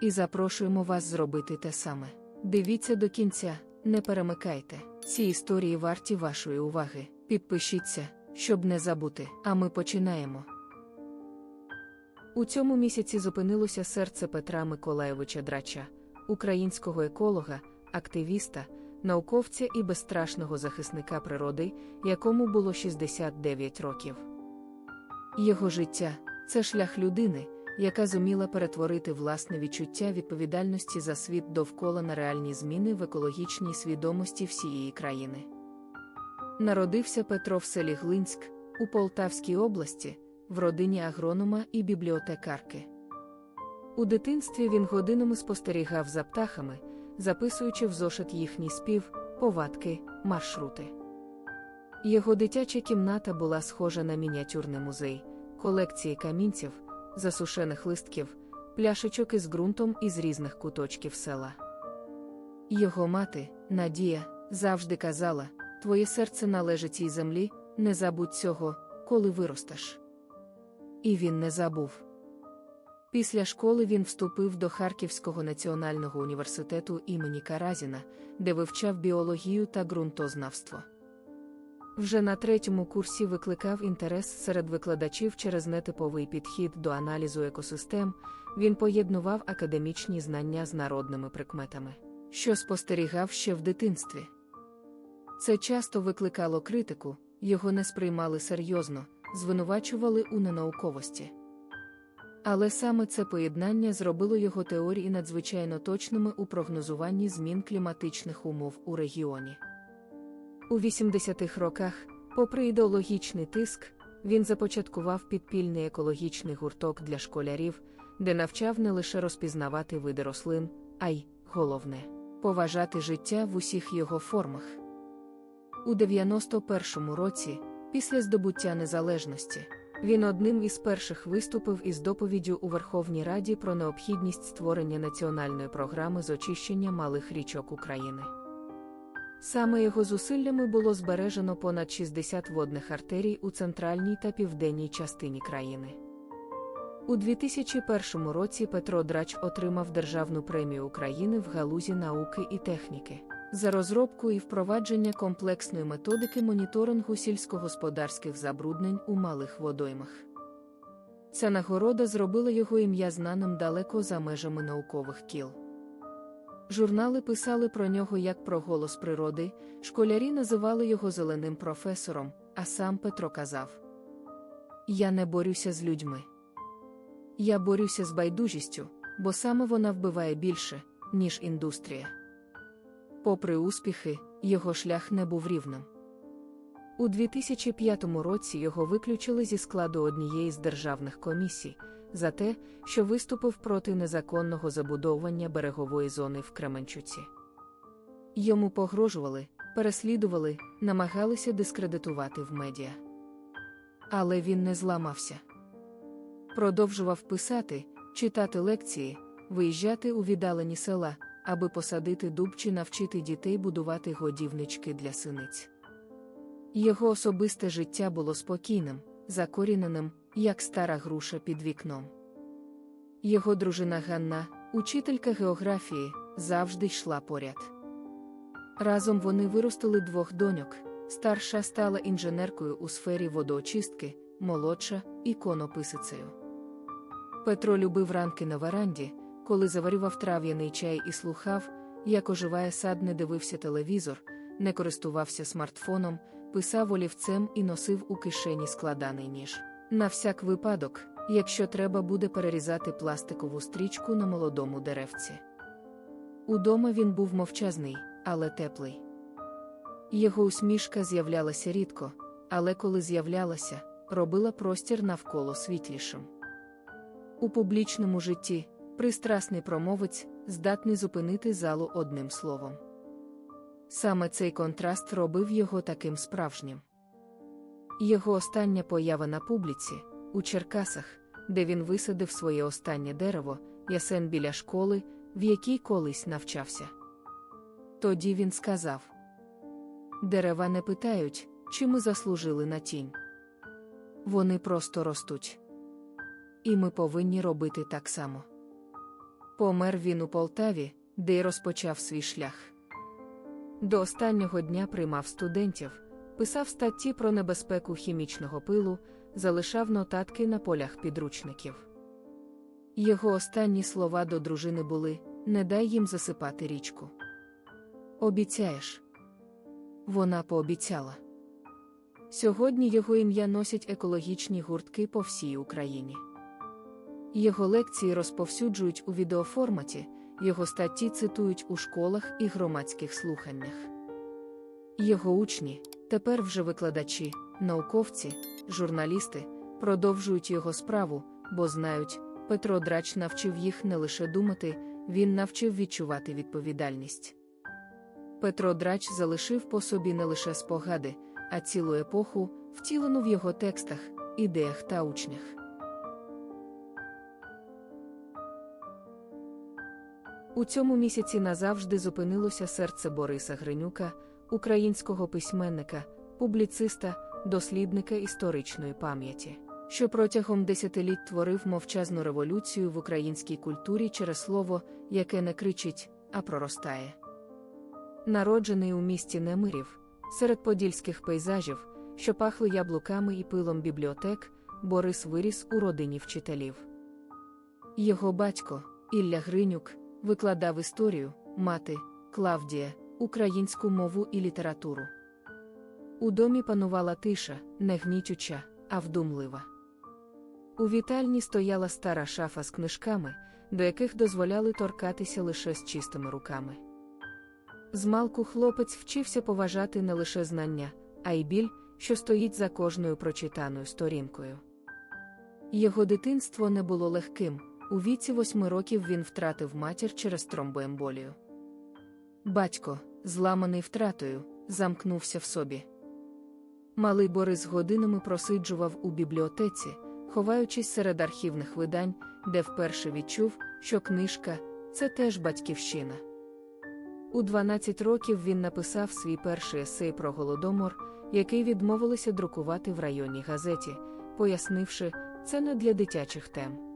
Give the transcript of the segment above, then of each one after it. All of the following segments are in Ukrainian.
і запрошуємо вас зробити те саме. Дивіться до кінця, не перемикайте. Ці історії варті вашої уваги. Підпишіться, щоб не забути. А ми починаємо. У цьому місяці зупинилося серце Петра Миколайовича Драча, українського еколога, активіста, науковця і безстрашного захисника природи, якому було 69 років. Його життя це шлях людини, яка зуміла перетворити власне відчуття відповідальності за світ довкола на реальні зміни в екологічній свідомості всієї країни. Народився Петро в селі Глинськ у Полтавській області, в родині агронома і бібліотекарки. У дитинстві він годинами спостерігав за птахами, записуючи в зошит їхній спів, повадки, маршрути. Його дитяча кімната була схожа на мініатюрний музей, колекції камінців, засушених листків, пляшечок із ґрунтом із різних куточків села. Його мати, Надія, завжди казала: Твоє серце належить цій землі, не забудь цього, коли виростеш. І він не забув. Після школи він вступив до Харківського національного університету імені Каразіна, де вивчав біологію та ґрунтознавство. Вже на третьому курсі викликав інтерес серед викладачів через нетиповий підхід до аналізу екосистем, він поєднував академічні знання з народними прикметами, що спостерігав ще в дитинстві. Це часто викликало критику, його не сприймали серйозно, звинувачували у ненауковості. Але саме це поєднання зробило його теорії надзвичайно точними у прогнозуванні змін кліматичних умов у регіоні. У 80-х роках, попри ідеологічний тиск, він започаткував підпільний екологічний гурток для школярів, де навчав не лише розпізнавати види рослин, а й, головне, поважати життя в усіх його формах. У 91-му році, після здобуття незалежності, він одним із перших виступив із доповіддю у Верховній Раді про необхідність створення національної програми з очищення малих річок України. Саме його зусиллями було збережено понад 60 водних артерій у центральній та південній частині країни. У 2001 році Петро Драч отримав Державну премію України в галузі науки і техніки за розробку і впровадження комплексної методики моніторингу сільськогосподарських забруднень у малих водоймах. Ця нагорода зробила його ім'я знаним далеко за межами наукових кіл. Журнали писали про нього як про голос природи, школярі називали його зеленим професором, а сам Петро казав: Я не борюся з людьми. Я борюся з байдужістю, бо саме вона вбиває більше, ніж індустрія. Попри успіхи, його шлях не був рівним. У 2005 році його виключили зі складу однієї з державних комісій за те, що виступив проти незаконного забудовування берегової зони в Кременчуці. Йому погрожували, переслідували, намагалися дискредитувати в медіа. Але він не зламався. Продовжував писати, читати лекції, виїжджати у віддалені села, аби посадити дуб чи навчити дітей будувати годівнички для синиць. Його особисте життя було спокійним, закоріненим, як стара груша під вікном. Його дружина Ганна, учителька географії, завжди йшла поряд. Разом вони виростили двох доньок. Старша стала інженеркою у сфері водоочистки, молодша іконописицею. Петро любив ранки на веранді, коли заварював трав'яний чай і слухав, як оживає сад, не дивився телевізор, не користувався смартфоном, писав олівцем і носив у кишені складаний ніж. На всяк випадок, якщо треба буде перерізати пластикову стрічку на молодому деревці. Удома він був мовчазний, але теплий. Його усмішка з'являлася рідко, але коли з'являлася, робила простір навколо світлішим. У публічному житті пристрасний промовець здатний зупинити залу одним словом. Саме цей контраст робив його таким справжнім. Його остання поява на публіці, у Черкасах, де він висадив своє останнє дерево, ясен біля школи, в якій колись навчався. Тоді він сказав: Дерева не питають, чи ми заслужили на тінь. Вони просто ростуть. І ми повинні робити так само. Помер він у Полтаві, де й розпочав свій шлях. До останнього дня приймав студентів, писав статті про небезпеку хімічного пилу, залишав нотатки на полях підручників. Його останні слова до дружини були не дай їм засипати річку. Обіцяєш. Вона пообіцяла. Сьогодні його ім'я носять екологічні гуртки по всій Україні. Його лекції розповсюджують у відеоформаті, його статті цитують у школах і громадських слуханнях. Його учні, тепер вже викладачі, науковці, журналісти, продовжують його справу, бо знають, Петро Драч навчив їх не лише думати, він навчив відчувати відповідальність. Петро Драч залишив по собі не лише спогади, а цілу епоху, втілену в його текстах, ідеях та учнях. У цьому місяці назавжди зупинилося серце Бориса Гринюка, українського письменника, публіциста, дослідника історичної пам'яті, що протягом десятиліть творив мовчазну революцію в українській культурі через слово, яке не кричить, а проростає. Народжений у місті Немирів, серед подільських пейзажів, що пахли яблуками і пилом бібліотек, Борис виріс у родині вчителів. Його батько, Ілля Гринюк, викладав історію, мати, Клавдія, українську мову і літературу. У домі панувала тиша, не гнітюча, а вдумлива. У вітальні стояла стара шафа з книжками, до яких дозволяли торкатися лише з чистими руками. Змалку хлопець вчився поважати не лише знання, а й біль, що стоїть за кожною прочитаною сторінкою. Його дитинство не було легким, у віці восьми років він втратив матір через тромбоемболію. Батько, зламаний втратою, замкнувся в собі. Малий Борис годинами просиджував у бібліотеці, ховаючись серед архівних видань, де вперше відчув, що книжка це теж батьківщина. У 12 років він написав свій перший есей про голодомор, який відмовилися друкувати в районній газеті, пояснивши, це не для дитячих тем.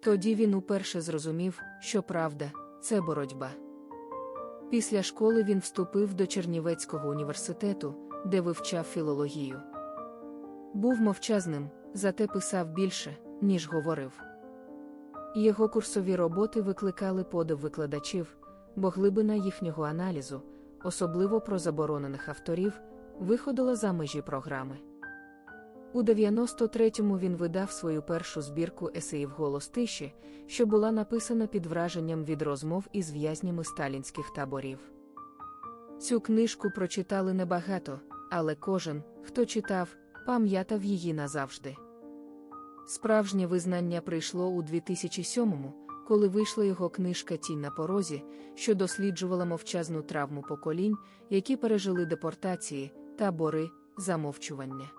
Тоді він уперше зрозумів, що правда це боротьба. Після школи він вступив до Чернівецького університету, де вивчав філологію. Був мовчазним, зате писав більше, ніж говорив. Його курсові роботи викликали подив викладачів, бо глибина їхнього аналізу, особливо про заборонених авторів, виходила за межі програми. У 93-му він видав свою першу збірку есеїв голос тиші, що була написана під враженням від розмов із в'язнями сталінських таборів. Цю книжку прочитали небагато, але кожен, хто читав, пам'ятав її назавжди. Справжнє визнання прийшло у 2007-му, коли вийшла його книжка Тінь на порозі, що досліджувала мовчазну травму поколінь, які пережили депортації, табори, замовчування.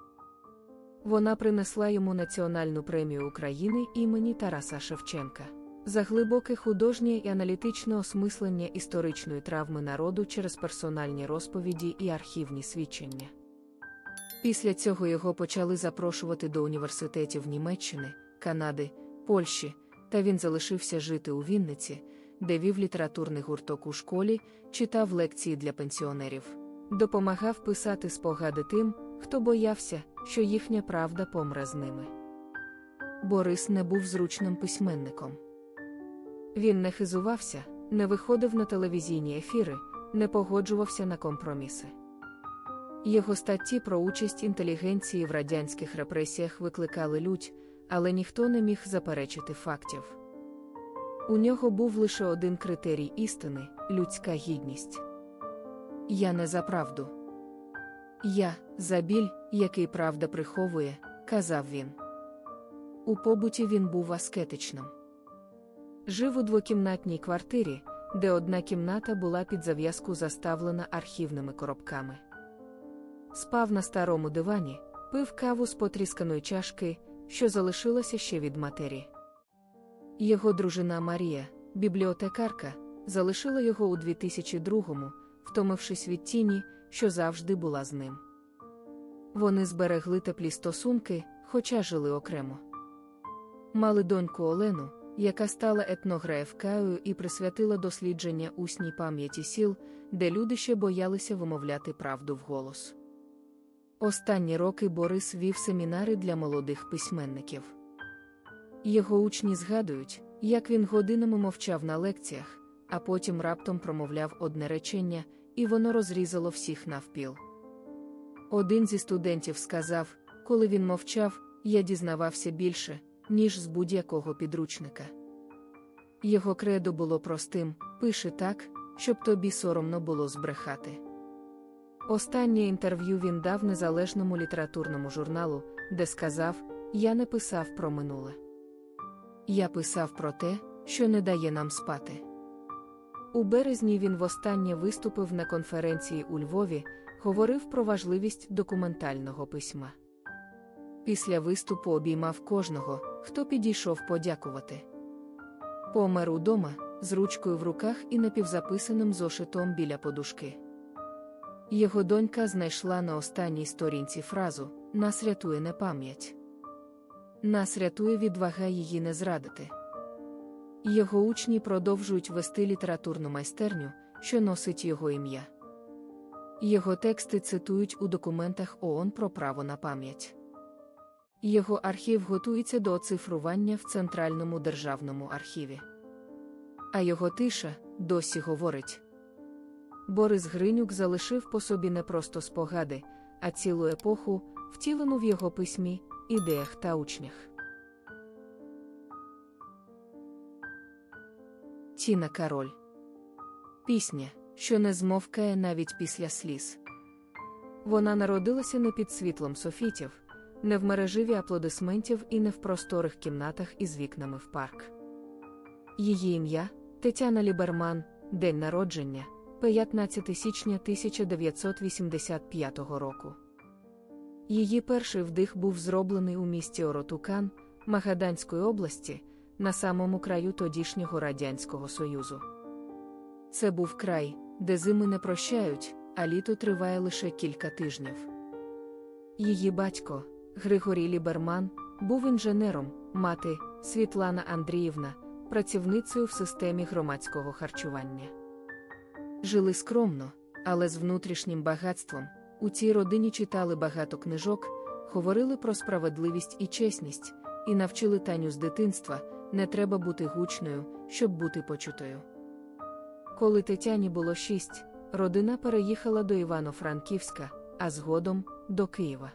Вона принесла йому Національну премію України імені Тараса Шевченка за глибоке художнє і аналітичне осмислення історичної травми народу через персональні розповіді і архівні свідчення. Після цього його почали запрошувати до університетів Німеччини, Канади, Польщі, та він залишився жити у Вінниці, де вів літературний гурток у школі, читав лекції для пенсіонерів, допомагав писати спогади тим, хто боявся, що їхня правда помре з ними. Борис не був зручним письменником. Він не хизувався, не виходив на телевізійні ефіри, не погоджувався на компроміси. Його статті про участь інтелігенції в радянських репресіях викликали лють, але ніхто не міг заперечити фактів. У нього був лише один критерій істини людська гідність. Я не за правду. Я за біль, який правда приховує, казав він. У побуті він був аскетичним. Жив у двокімнатній квартирі, де одна кімната була під зав'язку заставлена архівними коробками. Спав на старому дивані, пив каву з потрісканої чашки, що залишилося ще від матері. Його дружина Марія, бібліотекарка, залишила його у 2002-му, втомившись від тіні, що завжди була з ним. Вони зберегли теплі стосунки, хоча жили окремо. Мали доньку Олену, яка стала етнографкою і присвятила дослідження усній пам'яті сіл, де люди ще боялися вимовляти правду вголос. Останні роки Борис вів семінари для молодих письменників. Його учні згадують, як він годинами мовчав на лекціях, а потім раптом промовляв одне речення, і воно розрізало всіх навпіл. Один зі студентів сказав, коли він мовчав, я дізнавався більше, ніж з будь-якого підручника. Його кредо було простим пиши так, щоб тобі соромно було збрехати. Останнє інтерв'ю він дав незалежному літературному журналу, де сказав: Я не писав про минуле. Я писав про те, що не дає нам спати. У березні він востаннє виступив на конференції у Львові, говорив про важливість документального письма. Після виступу обіймав кожного, хто підійшов подякувати. Помер удома, з ручкою в руках і напівзаписаним зошитом біля подушки. Його донька знайшла на останній сторінці фразу Нас рятує не пам'ять. Нас рятує відвага її не зрадити. Його учні продовжують вести літературну майстерню, що носить його ім'я. Його тексти цитують у документах ООН про право на пам'ять. Його архів готується до оцифрування в Центральному державному архіві. А його тиша досі говорить. Борис Гринюк залишив по собі не просто спогади, а цілу епоху, втілену в його письмі, ідеях та учнях. Тіна Кароль. Пісня, що не змовкає навіть після сліз. Вона народилася не під світлом софітів, не в мереживі аплодисментів і не в просторих кімнатах із вікнами в парк. Її ім'я Тетяна Ліберман, день народження, 15 січня 1985 року. Її перший вдих був зроблений у місті Оротукан, Магаданської області, на самому краю тодішнього Радянського Союзу. Це був край, де зими не прощають, а літо триває лише кілька тижнів. Її батько, Григорій Ліберман, був інженером, мати Світлана Андріївна, працівницею в системі громадського харчування. Жили скромно, але з внутрішнім багатством. У цій родині читали багато книжок, говорили про справедливість і чесність, і навчили Таню з дитинства не треба бути гучною, щоб бути почутою. Коли Тетяні було шість, родина переїхала до Івано-Франківська, а згодом до Києва.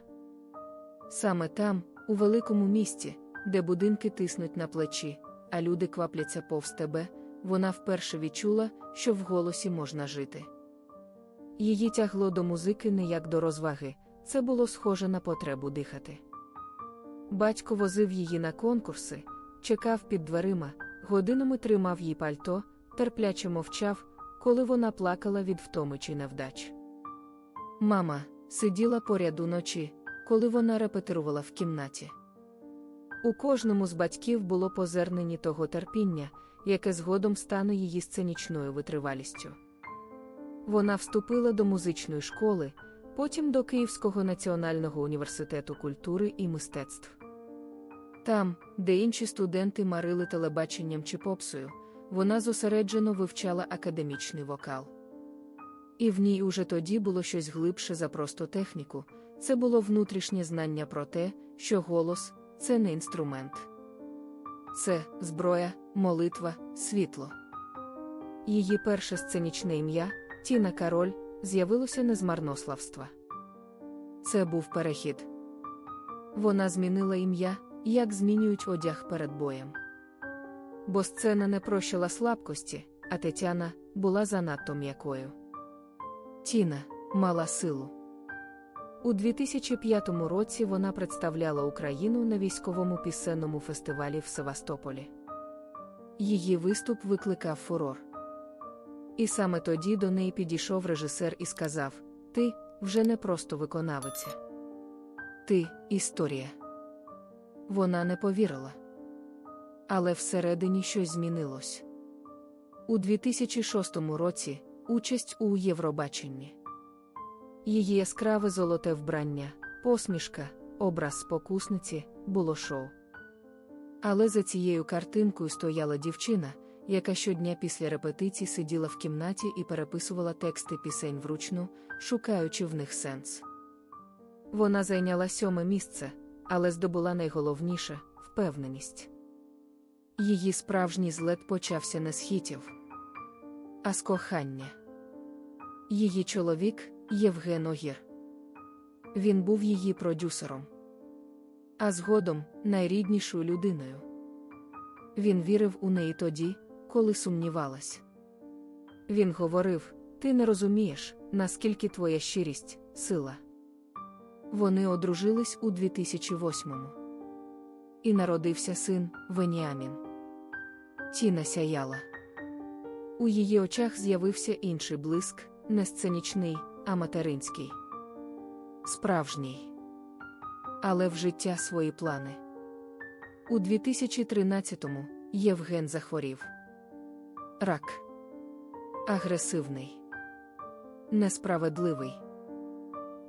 Саме там, у великому місті, де будинки тиснуть на плечі, а люди квапляться повз тебе, вона вперше відчула, що в голосі можна жити. Її тягло до музики не як до розваги, це було схоже на потребу дихати. Батько возив її на конкурси, чекав під дверима, годинами тримав їй пальто, терпляче мовчав, коли вона плакала від втоми чи невдач. Мама сиділа поряд уночі, коли вона репетирувала в кімнаті. У кожному з батьків було позернені того терпіння, яке згодом стане її сценічною витривалістю. Вона вступила до музичної школи, потім до Київського національного університету культури і мистецтв. Там, де інші студенти марили телебаченням чи попсою, вона зосереджено вивчала академічний вокал. І в ній уже тоді було щось глибше за просто техніку, це було внутрішнє знання про те, що голос це не інструмент. Це зброя, молитва, світло. Її перше сценічне ім'я, Тіна Кароль, з'явилося не з марнославства. Це був перехід. Вона змінила ім'я, як змінюють одяг перед боєм. Бо сцена не прощила слабкості, а Тетяна була занадто м'якою. Тіна мала силу. У 2005 році вона представляла Україну на військовому пісенному фестивалі в Севастополі. її виступ викликав фурор. І саме тоді до неї підійшов режисер і сказав: Ти вже не просто виконавиця. Ти історія. Вона не повірила. Але всередині щось змінилось. У 2006 році участь у Євробаченні. Її яскраве золоте вбрання, посмішка, образ спокусниці було шоу. Але за цією картинкою стояла дівчина, яка щодня після репетицій сиділа в кімнаті і переписувала тексти пісень вручну, шукаючи в них сенс. Вона зайняла сьоме місце, але здобула найголовніше впевненість. Її справжній злет почався не з хітів, а з кохання. Її чоловік Євген Огір. Він був її продюсером, а згодом найріднішою людиною. Він вірив у неї тоді, коли сумнівалась. Він говорив: Ти не розумієш, наскільки твоя щирість, сила. Вони одружились у 2008-му. І народився син Веніамін. Тіна сяяла. У її очах з'явився інший блиск, не сценічний, а материнський. Справжній. Але в життя свої плани. У 2013-му Євген захворів. Рак. Агресивний. Несправедливий.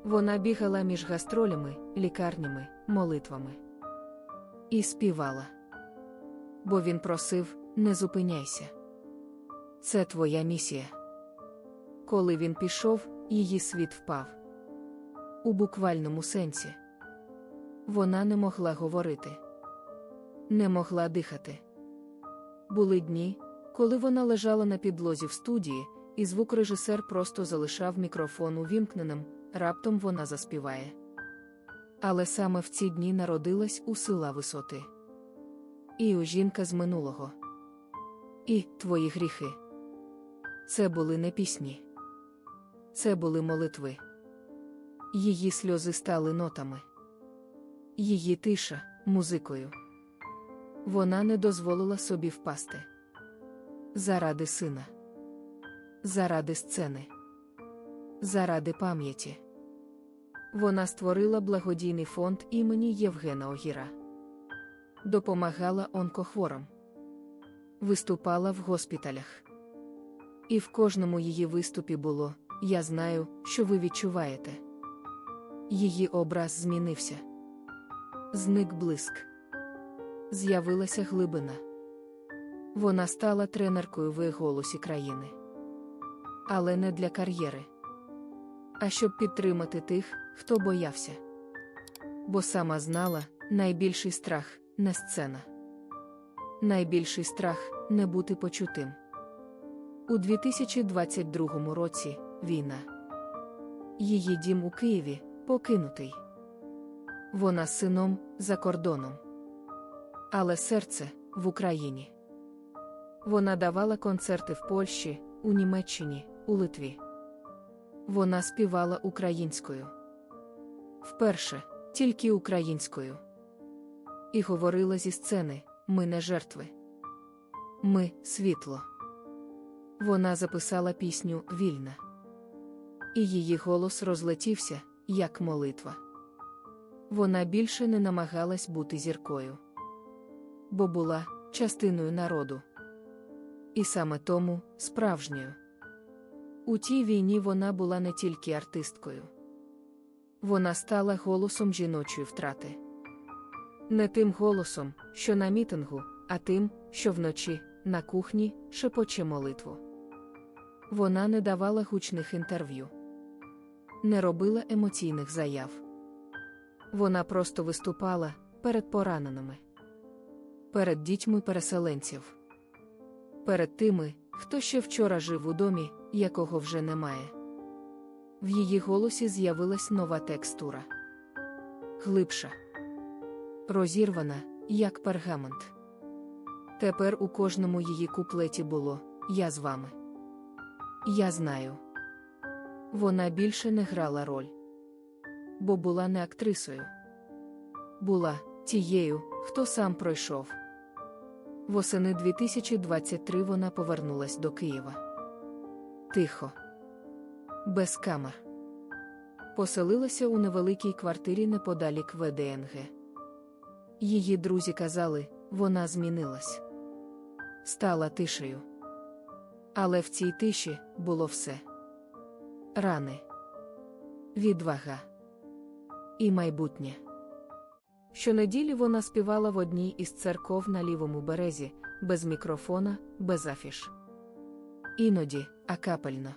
Вона бігала між гастролями, лікарнями, молитвами. І співала. Бо він просив: не зупиняйся. Це твоя місія. Коли він пішов, її світ впав. У буквальному сенсі. Вона не могла говорити, не могла дихати. Були дні, коли вона лежала на підлозі в студії, і звукорежисер просто залишав мікрофон увімкненим, раптом вона заспіває. Але саме в ці дні народилась у сила висоти. І у жінка з минулого. І твої гріхи. Це були не пісні. Це були молитви. Її сльози стали нотами. Її тиша музикою. Вона не дозволила собі впасти. Заради сина. Заради сцени. Заради пам'яті. Вона створила благодійний фонд імені Євгена Огіра. Допомагала онкохворам. Виступала в госпіталях. І в кожному її виступі було Я знаю, що ви відчуваєте. Її образ змінився. Зник блиск. З'явилася глибина. Вона стала тренеркою в голосі країни. Але не для кар'єри. А щоб підтримати тих, хто боявся. Бо сама знала, найбільший страх не сцена. Найбільший страх не бути почутим. У 2022 році війна. Її дім у Києві покинутий. Вона з сином за кордоном. Але серце в Україні. Вона давала концерти в Польщі, у Німеччині, у Литві. Вона співала українською. Вперше тільки українською. І говорила зі сцени: ми не жертви. Ми світло. Вона записала пісню Вільна. І її голос розлетівся, як молитва. Вона більше не намагалась бути зіркою, бо була частиною народу. І саме тому справжньою. У тій війні вона була не тільки артисткою. Вона стала голосом жіночої втрати. Не тим голосом, що на мітингу, а тим, що вночі, на кухні, шепоче молитву. Вона не давала гучних інтерв'ю, не робила емоційних заяв. Вона просто виступала перед пораненими, перед дітьми переселенців, перед тими, хто ще вчора жив у домі, якого вже немає. В її голосі з'явилась нова текстура. Глибша, розірвана, як пергамент. Тепер у кожному її куплеті було Я з вами. Я знаю. Вона більше не грала роль, бо була не актрисою. Була тією, хто сам пройшов. Восени 2023 вона повернулась до Києва. Тихо. Без камер. Поселилася у невеликій квартирі неподалік ВДНГ. Її друзі казали, вона змінилась. Стала тишею. Але в цій тиші було все: рани, відвага і майбутнє. Щонеділі вона співала в одній із церков на лівому березі, без мікрофона, без афіш. Іноді, акапельно.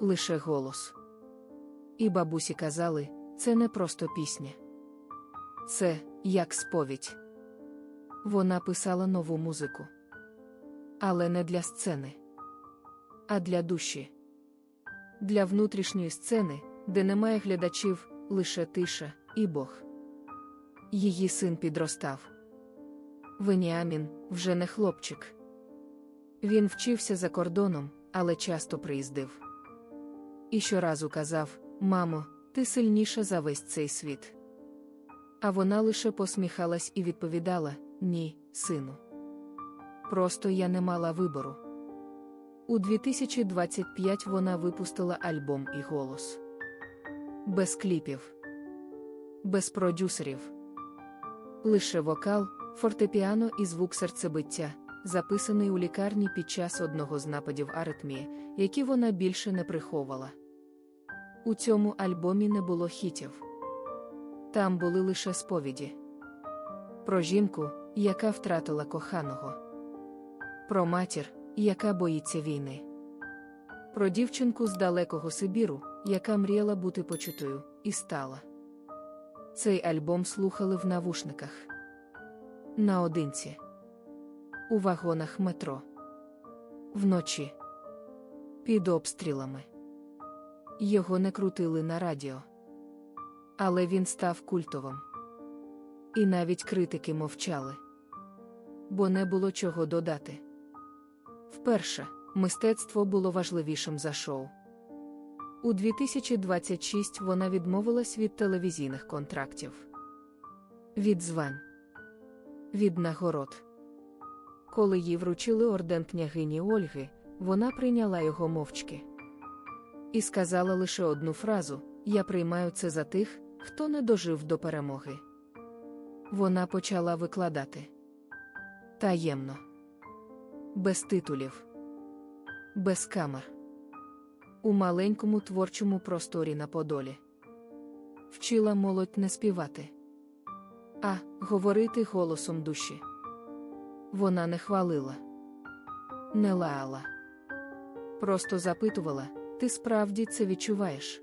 Лише голос. І бабусі казали, це не просто пісня. Це як сповідь. Вона писала нову музику. Але не для сцени, а для душі. Для внутрішньої сцени, де немає глядачів, лише тиша і Бог. Її син підростав. Веніамін вже не хлопчик. Він вчився за кордоном, але часто приїздив. І щоразу казав: Мамо, ти сильніша за весь цей світ. А вона лише посміхалась і відповідала: Ні, сину. Просто я не мала вибору. У 2025 вона випустила альбом і голос. Без кліпів, без продюсерів. Лише вокал, фортепіано і звук серцебиття, записаний у лікарні під час одного з нападів аритмії, які вона більше не приховувала. У цьому альбомі не було хітів. Там були лише сповіді. Про жінку, яка втратила коханого. Про матір, яка боїться війни. Про дівчинку з далекого Сибіру, яка мріяла бути почутою, і стала. Цей альбом слухали в навушниках. Наодинці. У вагонах метро. Вночі. Під обстрілами. Його не крутили на радіо. Але він став культовим. І навіть критики мовчали. Бо не було чого додати. Вперше, мистецтво було важливішим за шоу. У 2026 вона відмовилась від телевізійних контрактів, від звань, від нагород. Коли їй вручили орден княгині Ольги, вона прийняла його мовчки. І сказала лише одну фразу: Я приймаю це за тих, хто не дожив до перемоги. Вона почала викладати. Таємно, без титулів, без камер у маленькому творчому просторі на Подолі. Вчила молодь не співати, а говорити голосом душі. Вона не хвалила, не лаяла. Просто запитувала: ти справді це відчуваєш?